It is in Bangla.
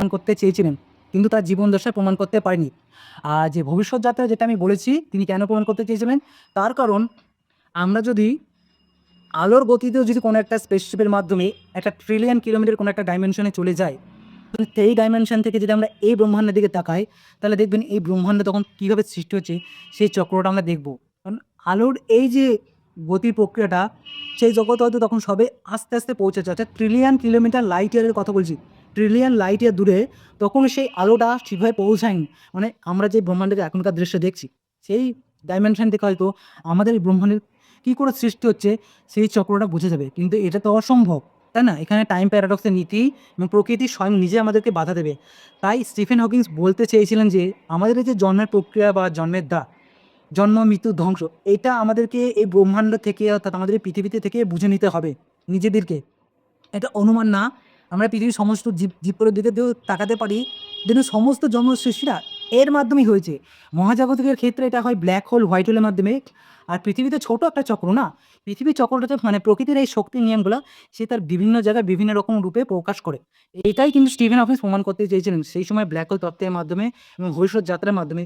প্রমাণ করতে চেয়েছিলেন, কিন্তু তার জীবন দশায় প্রমাণ করতে পারেনি। আর যে ভবিষ্যৎ যাত্রা যেটা আমি বলেছি, তিনি কেন প্রমাণ করতে চেয়েছিলেন? তার কারণ, আমরা যদি আলোর গতিতেও যদি কোনো একটা স্পেসশিপের মাধ্যমে একটা ট্রিলিয়ন কিলোমিটার কোনো একটা ডাইমেনশনে চলে যায় সেই ডাইমেনশন থেকে যদি আমরা এই ব্রহ্মাণ্ডের দিকে তাকাই, তাহলে দেখবেন এই ব্রহ্মাণ্ড তখন কীভাবে সৃষ্টি হচ্ছে, সেই চক্রটা আমরা দেখব। কারণ আলোর এই যে গতির প্রক্রিয়াটা, সেই জগৎ হয়তো তখন সবে আস্তে আস্তে পৌঁছেছে, অর্থাৎ ট্রিলিয়ন কিলোমিটার লাইট ইয়ারের কথা বলছি। ট্রিলিয়ন লাইট ইয়ার দূরে তখন সেই আলোটা ঠিকভাবে পৌঁছায়নি। মানে আমরা যে ব্রহ্মাণ্ডের এখনকার দৃশ্য দেখছি, সেই ডাইমেনশন থেকে হয়তো আমাদের ব্রহ্মাণ্ডের কী করে সৃষ্টি হচ্ছে সেই চক্রটা বুঝে যাবে। কিন্তু এটা তো অসম্ভব, তাই না? এখানে টাইম প্যারাডক্সের নীতি এবং প্রকৃতি স্বয়ং নিজে আমাদেরকে বাধা দেবে। তাই স্টিফেন হকিংস বলতে চেয়েছিলেন যে, আমাদের এই যে জন্মের প্রক্রিয়া বা জন্মের দা জন্ম, মৃত্যু, ধ্বংস, এটা আমাদেরকে এই ব্রহ্মাণ্ড থেকে অর্থাৎ আমাদের পৃথিবীতে থেকে বুঝে নিতে হবে নিজেদেরকে। এটা অনুমান না আমরা পৃথিবীর সমস্ত জীব জীবপরের দিকে দিয়েও তাকাতে পারি, যেন সমস্ত জন্ম সৃষ্টিটা এর মাধ্যমেই হয়েছে। মহাজাগতিকের ক্ষেত্রে এটা হয় ব্ল্যাক হোল হোয়াইট হোলের মাধ্যমে। আর পৃথিবীতে ছোট একটা চক্র না, পৃথিবীর চক্রটাতে মানে প্রকৃতির এই শক্তির নিয়মগুলো, সে তার বিভিন্ন জায়গায় বিভিন্ন রকম রূপে প্রকাশ করে। এটাই কিন্তু স্টিভেন অফিস প্রমাণ করতে চেয়েছিলেন, সেই সময় ব্ল্যাক হোল তত্ত্বের মাধ্যমে এবং ভবিষ্যৎ যাত্রার মাধ্যমে।